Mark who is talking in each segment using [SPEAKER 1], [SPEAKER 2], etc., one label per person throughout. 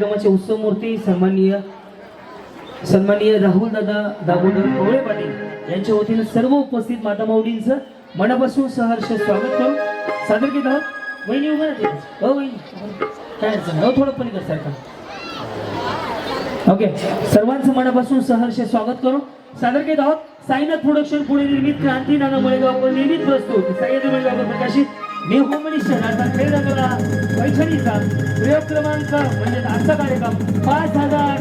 [SPEAKER 1] कार्यक्रमाचे उत्सव मूर्ती सन्माननीय सन्माननीय राहुल दादा दामोदर पवळे पाटील यांच्या वतीने सर्व उपस्थित माता माऊलींचं मनापासून सहर्ष स्वागत करू. सादर केलं. आहोत वहिनी उभं राहते. हो वहिनी. काय अडचण नाही. हो थोडं पण का ओके. सर्वांचं मनापासून सहर्ष स्वागत करू. सादर केत आहोत. साईनाथ प्रोडक्शन पुणे निर्मित क्रांती नाना मळेगावकर निर्मित बसतो सह्याद्री मळेगावकर प्रकाशित. मी होम अर्थात खेळ रंगला. पैठणीचा प्रयोग क्रमांक म्हणजे आजचा कार्यक्रम पाच हजार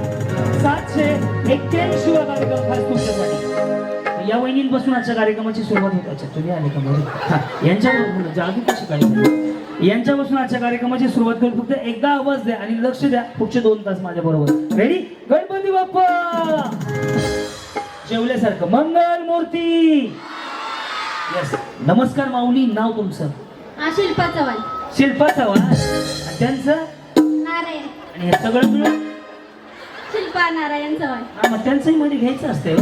[SPEAKER 1] सातशे एक्क्याऐंशी वा कार्यक्रम खास तुमच्यासाठी. या वहिनींपासून आजच्या कार्यक्रमाची सुरुवात होत अच्छा तुम्ही आले का मग यांच्याबरोबर जादू कशी काय यांच्यापासून आजच्या कार्यक्रमाची सुरुवात करून फक्त एकदा आवाज द्या आणि लक्ष द्या. पुढचे दोन तास माझ्या बरोबर. रेडी गणपती बाप्पा! जेवल्यासारखं. मंगल मूर्ती. येस नमस्कार माऊली नाव तुमचं?
[SPEAKER 2] हा शिल्पा चव्हाण.
[SPEAKER 1] शिल्पा चव्हाण. आणि त्यांचं?
[SPEAKER 2] नारायण.
[SPEAKER 1] आणि हे सगळं मिळून?
[SPEAKER 2] शिल्पा नारायण चव्हाण.
[SPEAKER 1] हा मग त्यांचंही मध्ये घ्यायचं असते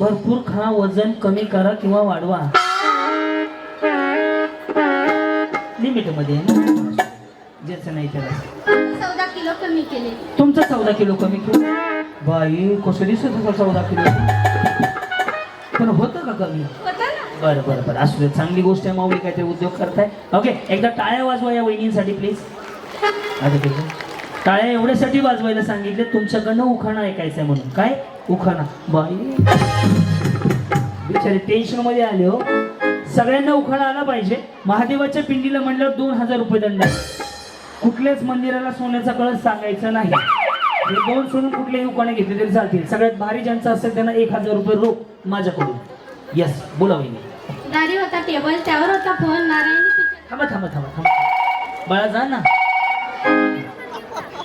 [SPEAKER 1] भरपूर खा वजन कमी करा किंवा वाढवा. लिमिटमध्ये ज्याचं नाही त्याला.
[SPEAKER 2] चौदा किलो कमी केले.
[SPEAKER 1] तुमचं चौदा किलो कमी केलं. बाई कसं दिसत होतं चौदा किलो? पण होतं का कमी? बरं बरं बरं. असू दे चांगली गोष्ट आहे माऊली काहीतरी उद्योग करताय. ओके एकदा टाळ्या वाजवा या वहिनींसाठी प्लीज आता आहे. टाळ्या एवढ्यासाठी वाजवायला सांगितले तुमच्याकडनं उखाणा ऐकायचं आहे म्हणून. काय? उखाणा. बाई. बिचारे टेन्शनमध्ये आले हो. सगळ्यांना उखाणा आला पाहिजे. महादेवाच्या पिंडीला म्हणल्यावर दोन हजार रुपये दंड कुठल्याच मंदिराला सोन्याचा कळस सांगायचा नाही. दोन सोडून कुठलेही उखाणे घेतले तरी चालतील. सगळ्यात भारी ज्यांचं असेल त्यांना एक हजार रुपये रोख माझ्याकडून. यस बोला वहिनी.
[SPEAKER 2] दारी होता टेबल त्यावर होता फोन नारायणी
[SPEAKER 1] थांबा थांबा थांबा थांबा. बाळा जा ना.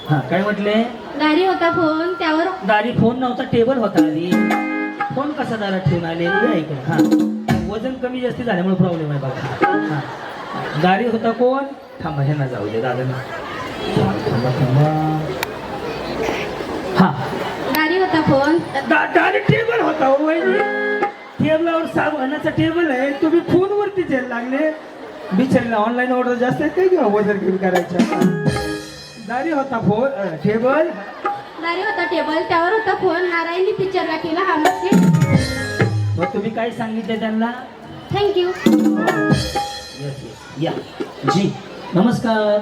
[SPEAKER 1] हा काय म्हटले?
[SPEAKER 2] दारी होता फोन त्यावर
[SPEAKER 1] दारी फोन नव्हता टेबल होता आधी. फोन कसा दारात ठेवून आले? हे ऐका हा. वजन कमी जास्ती झाल्यामुळे प्रॉब्लेम आहे बघा. हा. दारी होता कोण? थांबा ह्यांना जाऊ दे दादा थांबा थांबा. हा.
[SPEAKER 2] दारी होता फोन.
[SPEAKER 1] दा- दारी टेबल होता हो वहिनी. टेबलावर साबणाचा टेबल आहे. तुम्ही फोनवरती द्यायला लागले. बिचारीला ऑनलाईन ऑर्डर जास्त आहेत काय किंवा वजन कमी करायच्या दारी होता फोन अ, टेबल.
[SPEAKER 2] दारी होता टेबल त्यावर होता फोन. नारायणी पिक्चरला केला हा मग.
[SPEAKER 1] मग तुम्ही काय सांगितलं त्यांना?
[SPEAKER 2] थँक्यू
[SPEAKER 1] या. जी नमस्कार.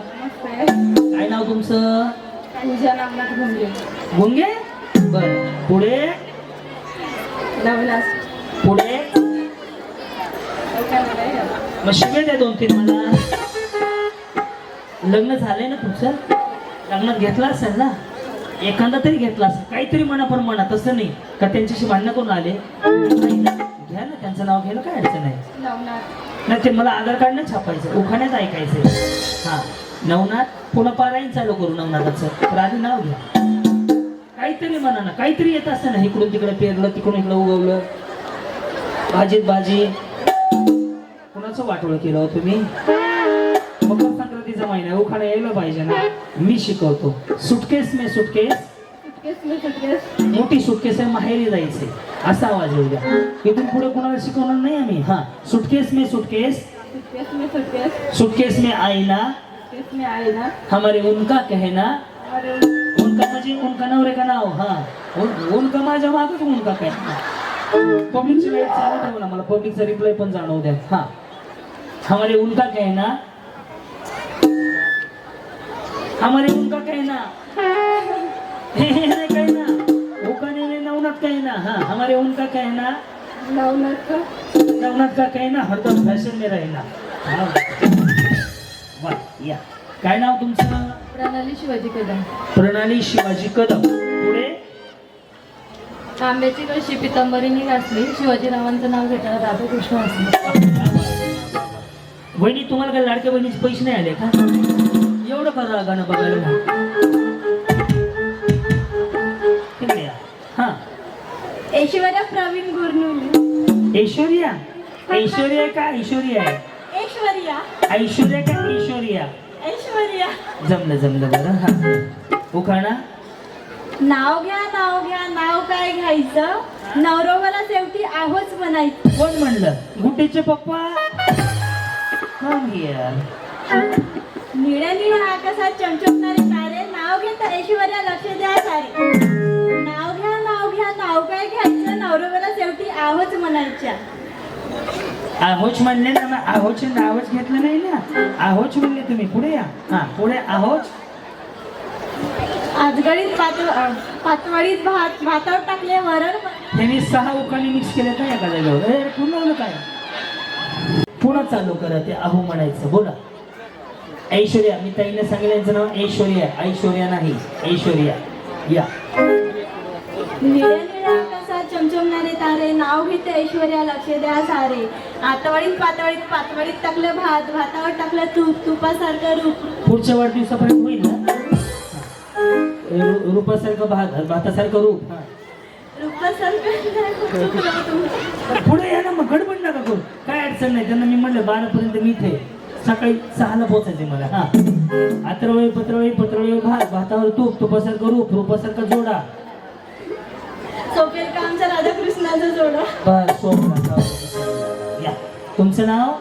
[SPEAKER 1] काय नाव तुमचं? गुंगे बर. पुढे? पुढे? मग शिवे द्या दोन तीन मला. लग्न झालंय ना तुमचं लग्नात घेतला असेल ना? एखादा तरी घेतला असेल. काहीतरी म्हणा पण म्हणा तसं नाही. का त्यांच्याशी भांडणं करून आले. घ्या ना त्यांचं नाव घ्यायला काय अडचण आहे? नाही ते मला आधार कार्ड नाही छापायचं. उखाण्यात ऐकायचं हा. नवनाथ पुन्हा पारायण चालू करू नवनाथाचं. तर आधी नाव घ्या काहीतरी म्हणा ना काहीतरी येत असतं ना इकडून तिकडे पेरलं तिकडून इकडं उगवलं. भाजीत भाजी. कुणाचं वाटोळं केलं हो तुम्ही? मकर संक्रांतीचा महिना उखाणा यायला पाहिजे ना. मी शिकवतो. सुटकेस मे सुटकेस. मोठी सुटकेस आहे माहेरी जायचंय. असा आवाज येऊ द्या. इथून पुढे कोणाला शिकवणार नाही आम्ही? हा. सुटकेस मे सुटकेस. सुटकेस में हमारे उनका कहना उनका म्हणजे उनका नवरे का नाव हा। उन- उनका माझ्या मागच उनका कहना। पब्लिकची वेळ चालू ठेवू ना मला पब्लिकचा रिप्लाय पण जाणवू द्या. हा। हमारे उनका कहना हमारे उनका कहना। हे हे नहीं कहना। उकाने में नवनाथ कहना हाँ। हमारे उनका कहना वृंदावनात का। काही ना हरदम फॅशन में राहिला हा. या. काय नाव तुमचं?
[SPEAKER 3] प्रणाली शिवाजी कदम.
[SPEAKER 1] प्रणाली शिवाजी कदम. पुढे?
[SPEAKER 3] तांब्याची कशी पितांबरीने घासली. शिवाजीरावांचं नाव घेताना राधाकृष्ण असले
[SPEAKER 1] वहिनी तुम्हाला काय लाडक्या बहिणीचे पैसे नाही आले का? एवढं करा गाणं बघायला. हा.
[SPEAKER 2] ऐश्वर्या प्रवीण गुरनुले.
[SPEAKER 1] ऐश्वर्या? ऐश्वर्या का? ऐश्वर्या आहे.
[SPEAKER 2] ऐश्वर्या.
[SPEAKER 1] ऐश्वर्या का ऐश्वर्या
[SPEAKER 2] ऐश्वर्या.
[SPEAKER 1] जमलं जमलं बरं हा. उखाणा?
[SPEAKER 2] नाव घ्या नाव घ्या नाव काय घ्यायचं? नवरोबाला शेवटी आहोच म्हणायचं.
[SPEAKER 1] कोण म्हणलं? गुड्डीचे पप्पा? Come here.
[SPEAKER 2] निळ्या निळ्या आकाशात चमचमणारे तारे नाव घेत ऐश्वर्या लक्ष द्या सारे. नाव घ्या नाव घ्या नाव काय घ्यायचं? नवरोबाला शेवटी आहोच म्हणायच्या.
[SPEAKER 1] आहोच म्हणले ना मग आहोचे नावच घेतलं नाही ना. आहोच म्हणले तुम्ही पुढे या. हा पुढे आहोच.
[SPEAKER 2] आजगडीत पात पातवडीत भात भातावर टाकले वरण.
[SPEAKER 1] त्यांनी सहा उकाणी मिक्स केले का एका जागेवर ए, पुन्हा आलं काय? पुन्हा चालू करा ते अहो म्हणायचं. बोला. ऐश्वर्या मी ताईने सांगितलं नाव ऐश्वर्या. ऐश्वर्या नाही ऐश्वर्या. या.
[SPEAKER 2] चमचमणारे तारे नाव घेते ऐश्वर्या लक्ष द्या सारे. आतवडीत पातवडीत पातवडीत टाकलं भात भातावर टाकलं तूप तुपासारखं रूप.
[SPEAKER 1] पुढच्या वाढदिवसापर्यंत होईल ना? रु- रूपासारखं भात भातासारखं रूप.
[SPEAKER 2] रूपासारखं
[SPEAKER 1] पुढे या ना मग गडबड नका करू. काय अडचण नाही त्यांना मी म्हणलं बारा पर्यंत मी इथे सकाळी सहाला पोचायचे मला. हा. आत्रवळी पत्रवळी पत्रवळी भात भातावर तूप तुपासारखं रूप रूपासारखं जोडा.
[SPEAKER 2] सोपेल का? जोड.
[SPEAKER 1] या. तुमचं नाव?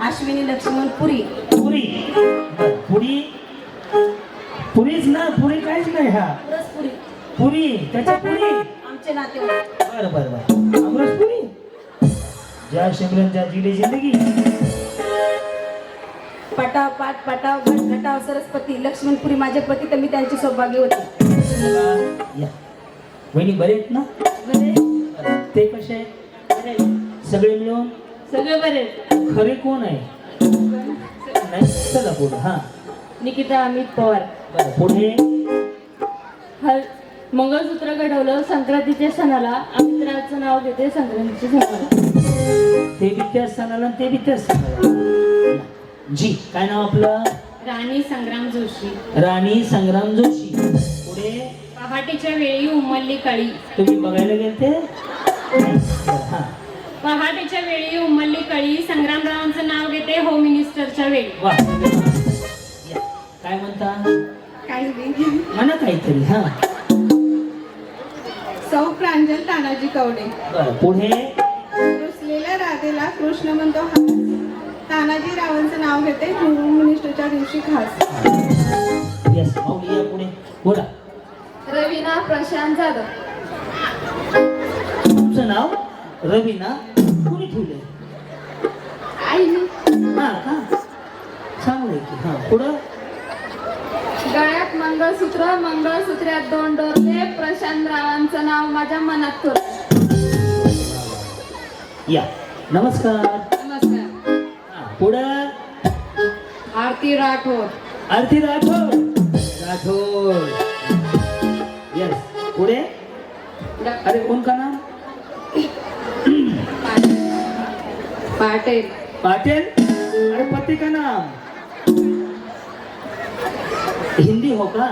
[SPEAKER 2] अश्विनी लक्ष्मण पुरी.
[SPEAKER 1] पुरी. बरं, पुरी? पुरीच ना पुरी काहीच नाही हा.
[SPEAKER 2] पुरी
[SPEAKER 1] पुरी त्याच्या पुरी?
[SPEAKER 2] आमचे नातेवाईक.
[SPEAKER 1] बरं बरं बरं. अमरस पुरी ज्या शिमरन ज्या जिली जिंदगी.
[SPEAKER 2] पटाव पाट पटाव घट घटाव सरस्वती लक्ष्मणपुरी माझे पती तर मी त्यांची सौभाग्य होते.
[SPEAKER 1] या. वहिनी बरे आहेत ना?
[SPEAKER 2] बरे
[SPEAKER 1] ते कसे सगळे मिळून?
[SPEAKER 3] सगळे बरे
[SPEAKER 1] खरे कोण आहे? नाही चला पुढे हा.
[SPEAKER 3] निकिता अमित पवार.
[SPEAKER 1] बरं पुढे?
[SPEAKER 3] हर मंगळसूत्र घडवलं संक्रांतीच्या सणाला. अमित्राचं नाव घेते संक्रांतीच्या सणाला.
[SPEAKER 1] ते बी सणाला आणि ते बी सणाला. जी काय नाव आपलं?
[SPEAKER 3] राणी संग्राम जोशी.
[SPEAKER 1] राणी संग्राम जोशी. पुढे?
[SPEAKER 3] पहाटेच्या वेळी उमलली काळी.
[SPEAKER 1] तुम्ही बघायला गेलते?
[SPEAKER 3] पहाटेच्या वेळी उमलली काळी संग्रामरावांचं नाव घेते होम मिनिस्टरच्या वेळी.
[SPEAKER 1] वा. काय म्हणता?
[SPEAKER 2] काही
[SPEAKER 1] म्हणा काहीतरी हा.
[SPEAKER 4] सौ प्रांजल तानाजी कवडे.
[SPEAKER 1] बरं पुढे?
[SPEAKER 4] रुसलेल्या राधेला कृष्ण म्हणतो हा. तानाजी रावांचं नाव घेते होम मिनिस्टरच्या दिवशी खास.
[SPEAKER 1] यस माऊली या पुढे. बोला.
[SPEAKER 3] रवीना प्रशांत जाधव.
[SPEAKER 1] तुमचं नाव? रवीना. कोणी ठेवलंय? हा का? चांगलंय की हा. पुढं?
[SPEAKER 3] गळ्यात मंगळसूत्र मंगळसूत्र्यात दोन डोरले प्रशांत रावांचं नाव माझ्या मनात
[SPEAKER 1] या. नमस्कार.
[SPEAKER 3] नमस्कार.
[SPEAKER 1] पुढं?
[SPEAKER 3] आरती राठोड.
[SPEAKER 1] आरती राठोड. राठोड. यस पुढे? अरे कौन का नाम
[SPEAKER 3] पाटेल.
[SPEAKER 1] पाटिल? अरे पति का नाम? हिंदी हो का?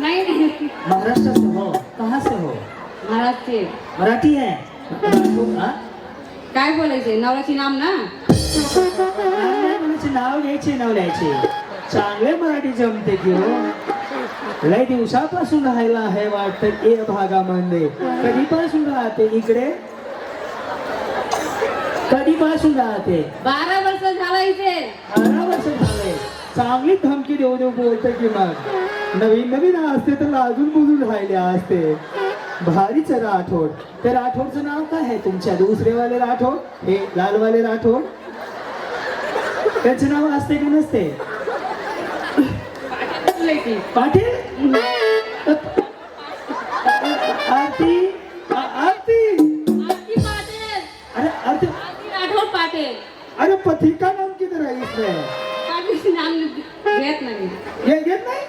[SPEAKER 3] नाही नाही.
[SPEAKER 1] महाराष्ट्र से हो. कहाँ से हो?
[SPEAKER 3] महाराष्ट्र
[SPEAKER 1] मराठी है? हा?
[SPEAKER 3] काय बोलायचे नवराची नाम ना?
[SPEAKER 1] म्हणायचे नाव घ्यायचे नाव लिहायचे चांगले मराठी जमते की हो. लय दिवसापासून राहायला आहे वाटतं ए भागामध्ये. कधीपासून राहते? इकडे? कधीपासून राहते?
[SPEAKER 3] बारा वर्ष झाला इथे.
[SPEAKER 1] बारा वर्ष झाले. चांगली धमकी देऊ देऊ बोलते की मग. नवीन नवीन असते तर अजून बुजून राहिले असते. भारीच राठोड. ते राठोडचं नाव काय आहे तुमच्या? दुसरेवाले राठोड? हे लालवाले राठोड? त्याचं नाव असते का नसते? पाटील?
[SPEAKER 5] पति का नाम किधर है इसमें
[SPEAKER 3] नाम घेत नाही.
[SPEAKER 5] ये घेत नाही?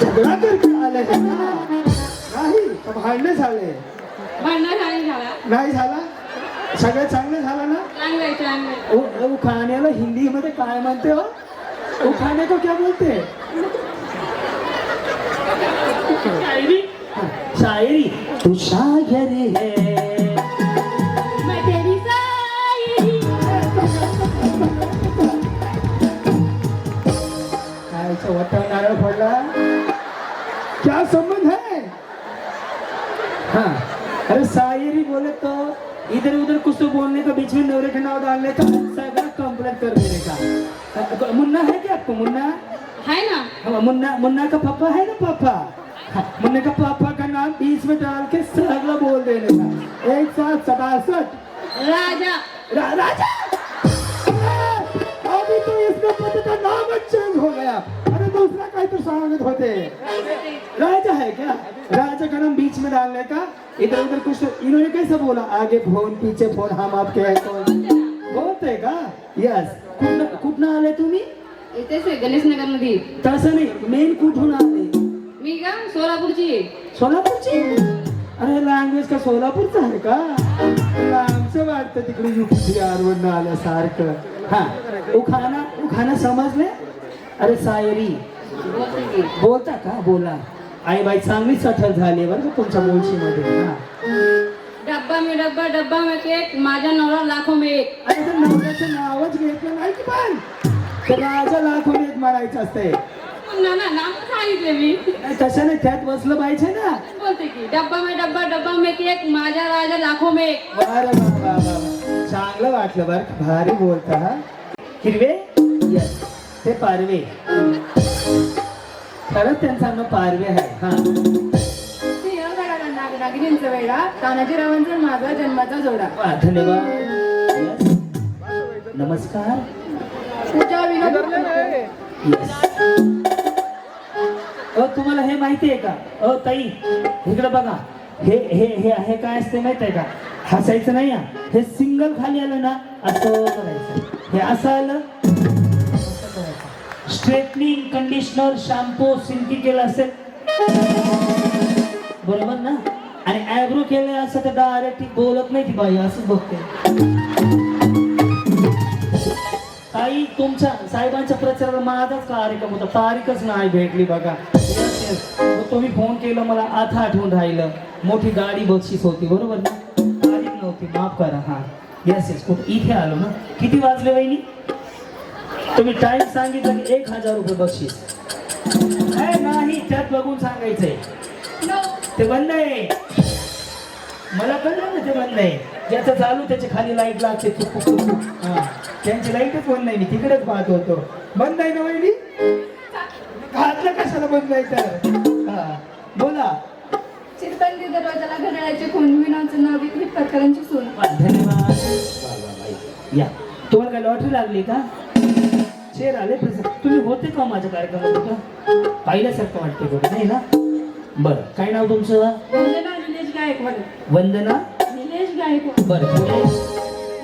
[SPEAKER 5] झगडा करके आले है ना नाही तर भांडणे झाले.
[SPEAKER 3] भांडण झाली झाला.
[SPEAKER 5] नाही झाला? सगळं चांगलं झालं ना? उ- उखाण्याला हिंदी मध्ये काय म्हणते हो? उखाणे को क्या बोलते?
[SPEAKER 1] शायरी? शायरी. तू शायर है
[SPEAKER 5] नारळ फोडला क्या संबंध है? हाँ
[SPEAKER 1] अरे शायरी बोले तो इधर उधर कुछ तो बोलने का बीच में नवरे का नाम डालने का सगळा कंप्लेंट कर देने का। मुन्ना है क्या आपको मुन्ना?
[SPEAKER 3] हाय ना?
[SPEAKER 1] हाँ, मुन्ना मुन्ना का पापा है ना पापा? हाँ, मुन्ना का पापा का नाम बीच में डाल के सगला बोल देने का।
[SPEAKER 5] एक साथ सतासठ।
[SPEAKER 3] राजा।
[SPEAKER 5] रा, राजा! अभी तो इसका पति का नाम ही चेंज हो गया। तो सांगत होते। राजा है क्या? राजा का नाम बीच में डालने का। इधर उधर कुछ इन्होंने कैसे बोला? आगे फोन पीछे फोन हम आपके हैं कौन? बोलते का? यस
[SPEAKER 1] कुठनं आले तुम्ही?
[SPEAKER 3] इथेच आहे गणेश नगरमध्ये
[SPEAKER 1] तसं नाही. मेन कुठून आले
[SPEAKER 3] मी का? सोलापूरची.
[SPEAKER 1] सोलापूरची? अरे लँग्वेज का सोलापूरचा आहे का?
[SPEAKER 5] आमचं वाटतं तिकडे युपी बिहार वरनं आल्यासारखं.
[SPEAKER 1] हा. उखाना उखाना समजले? अरे सायरी.
[SPEAKER 3] बोलते की.
[SPEAKER 1] बोला. आई बाई चांगली सठल झाली बरं का तुमच्या मुळशीमध्ये. हा.
[SPEAKER 3] डब्बा में डब्बा डब्बा में केक माझ्या नवरा लाखो में एक.
[SPEAKER 5] अरे तर नवऱ्याचं नावच घेतलं नाही की पण. ते राजा लाखोन एक म्हणायचं असते
[SPEAKER 3] ना ना नाम तर सांगितले मी.
[SPEAKER 1] नाही त्यात बसलं पाहिजे ना.
[SPEAKER 3] बोलते की डब्बा में डब्बा डब्बा में केक माझ्या राजा लाखो में एक.
[SPEAKER 5] बरं. चांगलं वाटलं बरं? भारी बोलता हा.
[SPEAKER 1] हिरवे. ते पारवे. खरंच त्यांचा नाव पारवे आहे. हा.
[SPEAKER 3] नागिनींचा वेळा तानाजीरावांचा माझा जन्माचा जोडा.
[SPEAKER 1] वा, धन्यवाद. Yes. नमस्कार.
[SPEAKER 3] पूजा विनोद.
[SPEAKER 1] Yes. अ तुम्हाला हे माहिती आहे का? अ ताई इकडे बघा. हे हे हे हे काय असते माहीत आहे का? हसायचं नाही हा. हे सिंगल खाली आलं ना असं करायचं. हे असं आलं स्ट्रेटनिंग कंडिशनर शॅम्पू सिल्की केलं असेल. बरोबर ना? आणि ॲब्रो केले असं तर डायरेक्ट ती बोलत नाही ती बाई असंच बघते. काही तुमच्या साहेबांच्या प्रचाराला माझाच कार्यक्रम होता. तारीखच नाही भेटली बघा. तुम्ही फोन केलं मला आता आठवून राहिलं. मोठी गाडी बक्षीस होती बरोबर ना? तारीख नव्हती माफ करा हा. येस येस कुठं इथे आलो ना? किती वाजले वहिनी? तुम्ही टाइम सांगितलं की एक हजार रुपये बक्षीस. नाही, नाही त्यात बघून सांगायचंय. ते बंद आहे. मला कळलं ना ते बंद आहे. ज्याचं चालू त्याच्याखाली लाइट लागते. त्यांची लाईटच बंद नाही मी तिकडेच पाहत होतो.
[SPEAKER 5] बंद आहे ना वहिनी? घातलं कशाला बंद आहे तर? हा. बोला.
[SPEAKER 3] चिरबंदी दरवाजाला घड्याळाचे खून विनोदचं नाव प्रकारांची सून
[SPEAKER 1] धन्यवाद. या. तुम्हाला काय लॉटरी लागली का? शेर आले प्रसन्न. तुम्ही होते का माझ्या कार्यक्रमात? का पाहिल्यासारखं वाटते बघ नाही ना? बरं काय नाव तुमचं?
[SPEAKER 3] वंदना निलेश गायकवाड.
[SPEAKER 1] वंदना?
[SPEAKER 3] निलेश गायकवाड.
[SPEAKER 1] बरं पुढे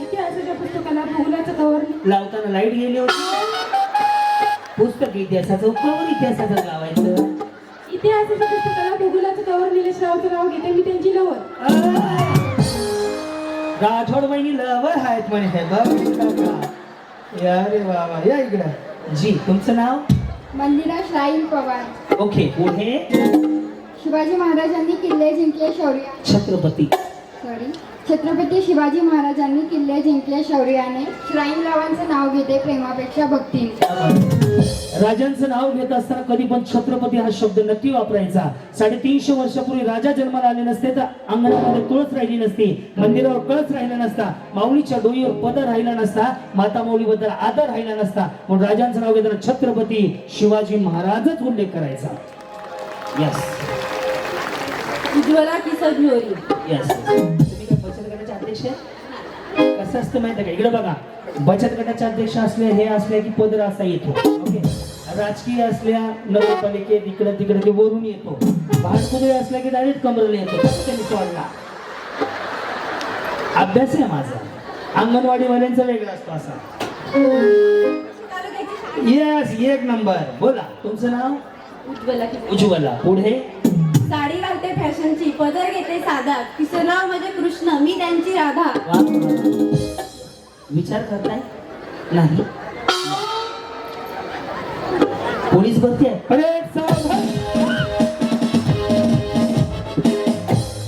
[SPEAKER 3] इतिहासाच्या पुस्तकाला भूगोलाचं कवर
[SPEAKER 1] लावताना लाइट गेली होती. पुस्तक इतिहासाचं कवर इतिहासाचं लावायचं.
[SPEAKER 3] इतिहासाच्या पुस्तकाला भूगोलाचं कवर निलेश रावचं नाव घेते मी त्यांची लवर
[SPEAKER 1] राठोड बहिणी लवर आहेत म्हणे हे बघ.
[SPEAKER 5] या रे वा वा या इकडं.
[SPEAKER 1] जी तुमचं नाव?
[SPEAKER 3] मंदिरा श्राईन पवार.
[SPEAKER 1] ओके पुढे?
[SPEAKER 3] शिवाजी महाराजांनी किल्ले जिंकले शौर्य.
[SPEAKER 1] छत्रपती.
[SPEAKER 3] सॉरी छत्रपती शिवाजी महाराजांनी किल्ले जिंकले शौर्याने. श्राईन रावांचं नाव घेते प्रेमापेक्षा भक्तीने.
[SPEAKER 1] राजांचं नाव घेत असताना कधी पण छत्रपती हा शब्द नक्की वापरायचा. साडेतीनशे वर्षापूर्वी राजा जन्माला आले नसते तर अंगणामध्ये तुळस राहिली नसती मंदिरावर कळस राहिला नसता माऊलीच्या डोईवर पदर राहिला नसता माता माऊलीबद्दल आदर राहिला नसता. म्हणून राजांचं नाव घेताना छत्रपती शिवाजी महाराजच उल्लेख करायचा. यस
[SPEAKER 2] उज्ज्वला किसन
[SPEAKER 1] यस तुम्ही काय बचत गटाचे अध्यक्ष? आहे? कसं असतं माहिती आहे का? इकडे बघा. बचत गटाचे अध्यक्ष असले हे असले की पदर असा येतो. ओके? राजकीय असल्या नगरपालिकेत इकडे तिकडे ते वरून येतो. भाटकुदळे असल्या की डायरेक्ट कमरेला येतो. त्यांनी सोडला अभ्यास आहे माझा. अंगणवाडी वाल्यांचा वेगळा असतो असा. येस एक नंबर बोला. तुमचं नाव?
[SPEAKER 2] उज्ज्वला
[SPEAKER 1] उज्ज्वला. पुढे?
[SPEAKER 2] साडी घालते फॅशनची पदर घेते साधा. तिचं नाव म्हणजे कृष्ण. मी त्यांची राधा.
[SPEAKER 1] वा. विचार करताय? नाही. पोलीस भरती आहे.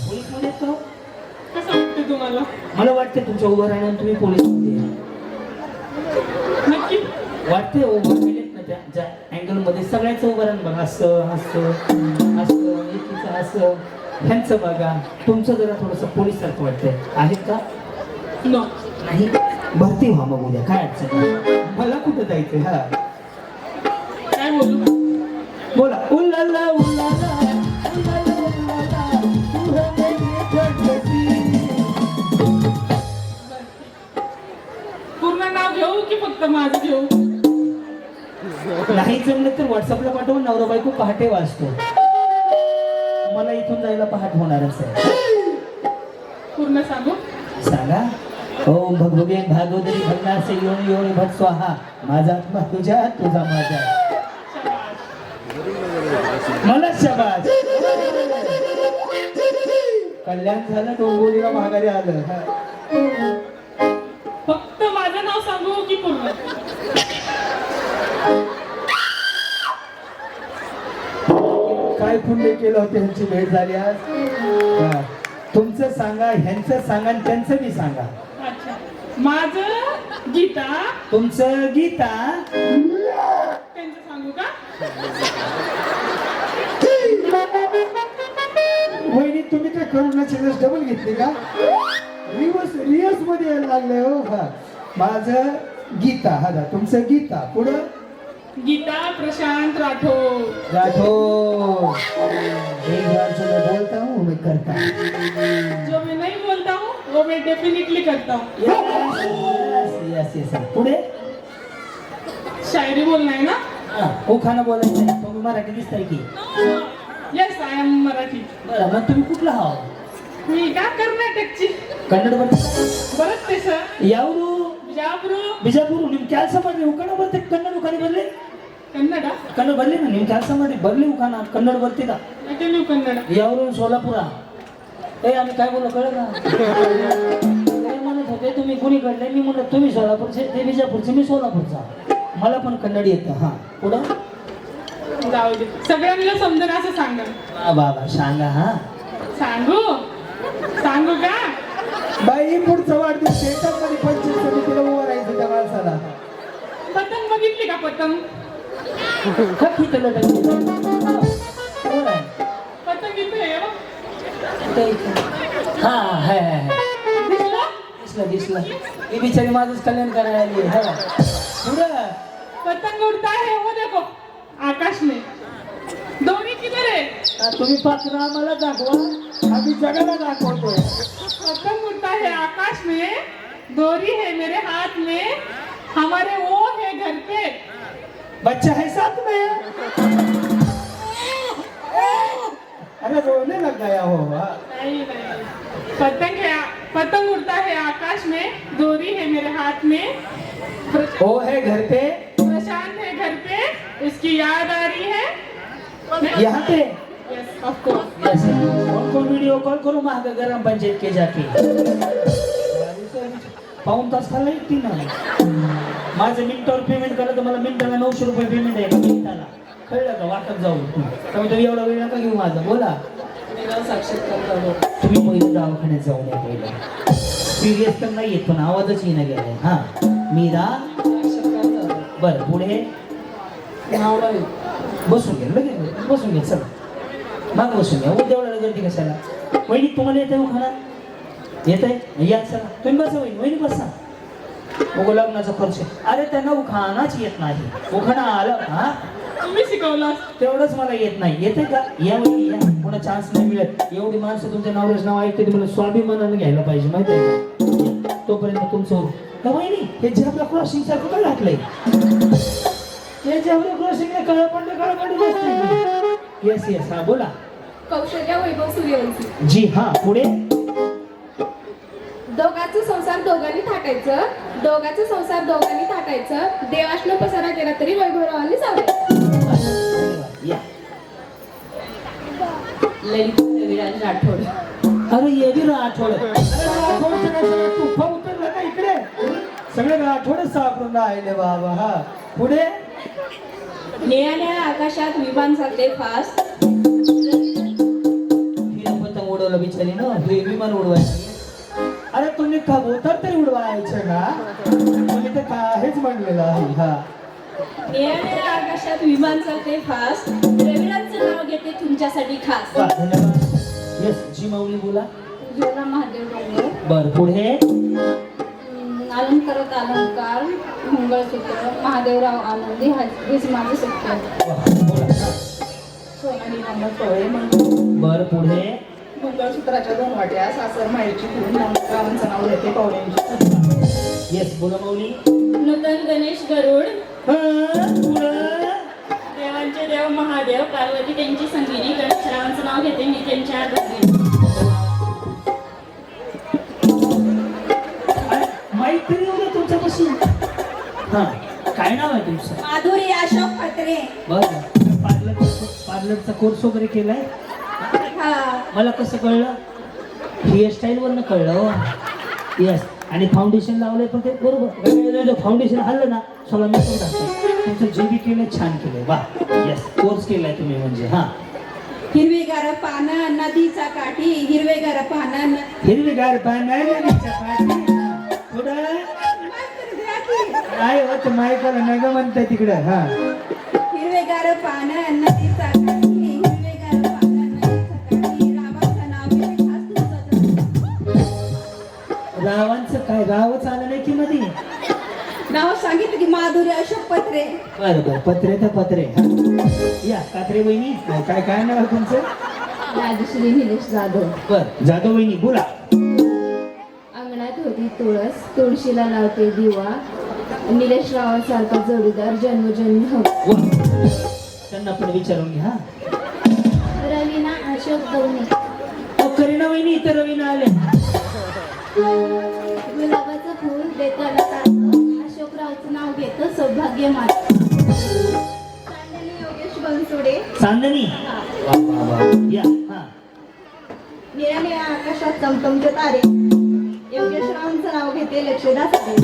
[SPEAKER 1] पोलीसमध्ये?
[SPEAKER 4] कसं वाटतं तुम्हाला?
[SPEAKER 1] मला वाटतं तुमच्या उभं राहण्यावर तुम्ही पोलीस.
[SPEAKER 4] नक्की.
[SPEAKER 1] वाटते उभं राहिलेत ना त्या ज्या अँगलमध्ये सगळ्यांचं उभं राहणं बघा. असं असं असं एकीचं असं. ह्यांचं बघा. तुमचं जरा थोडंसं पोलीस सारखं वाटतंय. आहेत का?
[SPEAKER 4] नो
[SPEAKER 1] नाही? भरती व्हा मग उद्या. काय अडचण. मला कुठं जायचंय हा?
[SPEAKER 4] काय बोलू?
[SPEAKER 1] बोला. है फॅंटसी.
[SPEAKER 4] पूर्ण नाव घेऊ की फक्त माझं घेऊ?
[SPEAKER 1] नाही जमलं तर व्हॉट्सअपला पाठवून नवरा बायको पहाटे वाचतो. मला इथून जायला पहाट होणारच आहे.
[SPEAKER 4] पूर्ण सांगू?
[SPEAKER 1] सांगा. ओम भगवगे भागवदरी भगनासे योनी योनी भट स्वाहा. माझा आत्मा तुझ्या तुझा माझा. मला शबास. कल्याण झालं डोंबोलीला माघारी आलं.
[SPEAKER 4] फक्त माझं नाव सांगू की पूर्ण?
[SPEAKER 1] काय पुण्य केलं होतं ह्यांची भेट झाली आज? हा. तुमचं सांगा ह्यांचं सांगा आणि त्यांचं बी सांगा.
[SPEAKER 4] माझं गीता.
[SPEAKER 1] तुमचं गीता.
[SPEAKER 4] त्यांचं सांगू का?
[SPEAKER 5] वहिनी तुम्ही काय करोनाची लस डबल घेतली का? रिवर्स रिअर्समध्ये यायला लागले हो हा माझं गीता हा दा तुमचं गीता. पुढं?
[SPEAKER 4] गीता प्रशांत राठोड.
[SPEAKER 1] राठोड. एक बार जो मैं बोलता हूँ मैं करता. हूँ
[SPEAKER 4] जो मैं नहीं बोलता हूँ वो मैं डेफिनेटली करता हूँ
[SPEAKER 1] यस यस यस पुढे
[SPEAKER 4] शायरी बोलना है ना
[SPEAKER 1] हा, उखाणा बोलायचं आहे. तुम्ही मराठी दिसताय की
[SPEAKER 4] येस आय एम मराठी
[SPEAKER 1] बरं मग तुम्ही कुठला हाव
[SPEAKER 4] मी का कर्नाटकची
[SPEAKER 1] ಕನ್ನಡ ಬರ್ತಾ
[SPEAKER 4] ಬರುತ್ತೆ ಸರ್
[SPEAKER 1] ಯಾವುದು
[SPEAKER 4] ಬಿಜಾಪುರ
[SPEAKER 1] ಬಿಜಾಪುರ ನಿಮ್ ಕೆಲಸ ಮಾಡ್ರಿ ಉಖಾಣ ಬರ್ತಿ ಕನ್ನಡ ಉಖಾಣಿ ಬರ್ಲಿ
[SPEAKER 4] ಕನ್ನಡ
[SPEAKER 1] ಕನ್ನಡ ಬರ್ಲಿ ना ನಿಮ್ ಕೆಲಸ ಮಾಡಿ ಬರ್ಲಿ ಉಖಾಣ ಕನ್ನಡ ಬರ್ತಿದ
[SPEAKER 4] ಯಾಕೆ ನೀವು ಕನ್ನಡ
[SPEAKER 1] यावरून सोलापूर ए आम्ही काय बोललो कळलं का? ते म्हणत होते तुम्ही कुणी कडले मी म्हणलं तुम्ही सोलापूरचे ते बिजापूरचे मी सोलापूरचा. मला पण कन्नड येतं हा. पुढं?
[SPEAKER 4] जाऊ दे. सगळ्यांना समजेल असं सांगा
[SPEAKER 1] वा बाबा सांगा हा.
[SPEAKER 4] सांगू? सांगू का?
[SPEAKER 5] बाई पुढचा वाढदिवस शेतात मध्ये पंचवीस समितीला उभं राहायचं त्या माणसाला.
[SPEAKER 4] पतंग बघितली का पतंग?
[SPEAKER 1] का खितलं टाकलं? कोण आहे?
[SPEAKER 4] पतंग इथे आहे.
[SPEAKER 1] हा हाय हाय हाय
[SPEAKER 4] दिसलं?
[SPEAKER 1] दिसलं दिसलं. ही बिचारी माझंच कल्याण करायला आली हा पुढं.
[SPEAKER 4] पतंग उड़ता है वो देखो. आकाश में दोन्ही किधर है
[SPEAKER 1] तुम्ही पात्र आम्हाला दाखवा. आम्ही जगाला दाखवतोय
[SPEAKER 4] पतंग उड़ता है आकाश में डोरी है मेरे हाथ में हमारे वो है घर पे.
[SPEAKER 5] बच्चा है साथ में. अरे रोने लग गया हो
[SPEAKER 4] नहीं नहीं। पतंग है पतंग उड़ता है आकाश में डोरी है मेरे हाथ में। प्र-
[SPEAKER 1] हो घर पे।
[SPEAKER 4] प्रशांत है घर पे उसकी याद आ रही है।
[SPEAKER 1] यहाँ पे।
[SPEAKER 4] यस ऑफ़ कोर्स
[SPEAKER 1] कौन वीडियो कॉल करू माग गरम पंचायत के जाके। पाऊन तास खाल्ला एकटी ना माझं मिनिटावर पेमेंट केलं तर मला मिनिटाला नऊशे रुपये पेमेंट आहे मिनिटाला कळलं का? वाटत जाऊ त्यामुळे तुम्ही एवढा वेळ नका घेऊ माझा. बोला. तुम्ही पहिले दवाखान्यात जाऊ नये पहिलं. सिरियस तर नाही येत पण आवाजच येणं गेलाय. हा. मीरा? बर पुढे? बसून घ्या लगेच बसून घे चला. मग बसून घ्या. उद्या एवढ्या गर्दी कशाला? वहिनी तुम्हाला येत आहे खाणार येत आहे या चला. तुम्ही बसा वहिनी. वहिनी बसा. उगो लग्नाचा खर्च. अरे त्यांना उखाणाच येत नाही. उखाणा आलं हा?
[SPEAKER 4] तुम्ही शिकवलं
[SPEAKER 1] तेवढंच मला येत नाही. येते का? या या. पुन्हा चान्स नाही मिळत. एवढी माणसं तुमच्या नावाचं नाव ऐकते मला स्वाभिमानानं घ्यायला पाहिजे माहिती आहे का? तोपर्यंत तुमचं. का वहिनी हे झेब्रा क्रॉसिंग सारखं काय घातलंय? हे झेब्रा क्रॉसिंगला काळं पडलं काळं पडलं येस येस हा बोला.
[SPEAKER 2] कौशल्य वैभव सूर्यवंशी.
[SPEAKER 1] जी हा पुढे.
[SPEAKER 2] दोघांचा संसार दोघांनी थाटायचं.
[SPEAKER 4] दोघांचा संसार दोघांनी टाकायचं देवाशनं पसारा केला तरी वैभवरावांनी चालायचं
[SPEAKER 1] या.
[SPEAKER 2] ललित रविराज राठोड.
[SPEAKER 1] अरे ये बी राठोड. काय सगळं तुफा उतरलं ना इकडे? सगळे राठोडच सापडून राहिले बाबा हा. पुढे?
[SPEAKER 2] निळ्या आकाशात विमान चालते फास्ट.
[SPEAKER 1] हिला पतंग उडवलं बिचारी ना? हे विमान उडवायची. अरे तुम्ही कबूतर तरी उडवायचं ना तुम्ही तर काहीच म्हणलेलं आहे हा.
[SPEAKER 2] निळ्या आकाशात विमान चालते फास्ट रविराजचं नाव घेते तुमच्यासाठी खास.
[SPEAKER 1] वा, धन्यवाद. येस जी माऊली बोला.
[SPEAKER 2] उज्ज्वला महादेव डोंगर
[SPEAKER 1] बर पुढे?
[SPEAKER 2] अं, अलंकारात अलंकार मंगळसूत्र महादेवराव आनंदी हा हेच माझं सत्य
[SPEAKER 1] वा, बोला.
[SPEAKER 4] सोनाली नामक कवळे
[SPEAKER 1] बर पुढे?
[SPEAKER 4] मंगळसूत्राच्या दोन वाट्या सासर माहेरची खून रावांचं नाव घेते पावड्यांची
[SPEAKER 1] येस बोला माऊली.
[SPEAKER 2] नूतन गणेश गरुड. देवांचे देव महादेव पार्वती त्यांची संगिनी गणेशरावांचं नाव घेते मी त्यांच्या
[SPEAKER 1] अरे, मैत्री होते तुमच्यापाशी. हा काय नाव आहे तुमचं?
[SPEAKER 2] माधुरी अशोक पत्रे
[SPEAKER 1] बर. पार्लर पार्लरचा कोर्स वगैरे केलाय?
[SPEAKER 2] हा.
[SPEAKER 1] मला कसं कळलं? हेअरस्टाईल वरनं कळलं हो. येस आणि फाउंडेशन लावलंय पण ते बरोबर. फाउंडेशन हल्लं ना सगळं मी पण टाकतो तुमचं जे बी केलं छान केलंय. वा. येस कोर्स केलाय तुम्ही म्हणजे हा.
[SPEAKER 2] हिरवीगार पानं नदीचा काठी हिरवेगार पानं.
[SPEAKER 1] हिरवीगार पानं पुढं काय होत मायकाला नग म्हणताय तिकडं हा.
[SPEAKER 2] हिरवेगार पानं नदीचा काठी.
[SPEAKER 1] काय रावच आलं नाही की मध्ये
[SPEAKER 2] नाव सांगितलं की माधुरी अशोक पत्रे.
[SPEAKER 1] बरं बरं पत्रे तर पत्रे. या कात्रे वहिनी काय काय नाव आहे तुमचं?
[SPEAKER 3] राजश्री निलेश जाधव.
[SPEAKER 1] बर जाधव वहिनी बोला.
[SPEAKER 3] अंगणात होती तुळस तुळशीला लावते दिवा. निलेश रावांसारखा जोडीदार जन्मजन्मी हो
[SPEAKER 1] वा. त्यांना पण विचारून घ्या हा.
[SPEAKER 3] रवीना अशोक गवणे
[SPEAKER 1] अहो, करीना वहिनी इतर रवीना आले
[SPEAKER 3] देताना अशोकरावचं नाव घेतं सौभाग्य मात.
[SPEAKER 4] चांदणी योगेश बनसोडे.
[SPEAKER 1] चांदणी. या हा.
[SPEAKER 4] निळ्या निळ्या आकाशात चमचमचे तारे. योगेशरावांचं नाव घेते लक्षदा सारे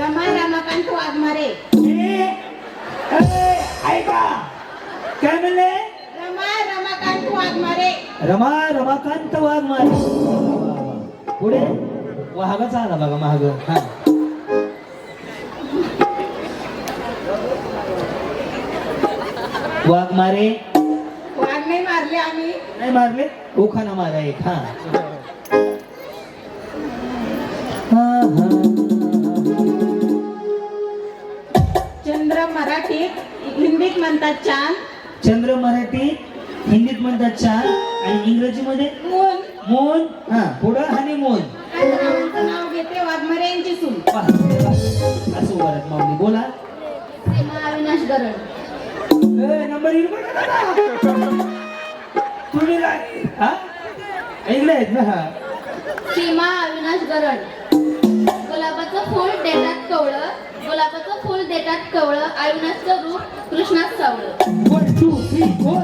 [SPEAKER 4] रमा रामाकांत वाघमारे
[SPEAKER 1] ऐका. काय म्हणले?
[SPEAKER 4] रमा रमाकांत वाघमारे
[SPEAKER 1] रमा रमाकांत वाघ मारे. पुढे? वाघाच आला बघा महाग. हा. वाघ मारे.
[SPEAKER 4] वाघ नाही मारले आम्ही.
[SPEAKER 1] नाही मारले? ओखाना मारा एक हा.
[SPEAKER 4] चंद्र मराठीत हिंदीत म्हणतात चांद.
[SPEAKER 1] चंद्र मराठी हिंदीत म्हणतात चार आणि इंग्रजीमध्ये?
[SPEAKER 4] मून.
[SPEAKER 1] मोन. हा पुढं आणि मोन.
[SPEAKER 4] घेते वाघमारे यांची सून.
[SPEAKER 1] असं उभारत माऊली बोला.
[SPEAKER 3] सीमा अविनाश गरड
[SPEAKER 1] ए, नंबर येईल बघा दादा. तुम्ही ला- हा? ऐकलं आहेत ना हा.
[SPEAKER 3] सीमा अविनाश गरड गुलाबाचं फूल देतात कवळं. गुलाबाचं फूल देतात कवळं. अविनाशचं रूप कृष्णात सावळं.
[SPEAKER 1] One two three four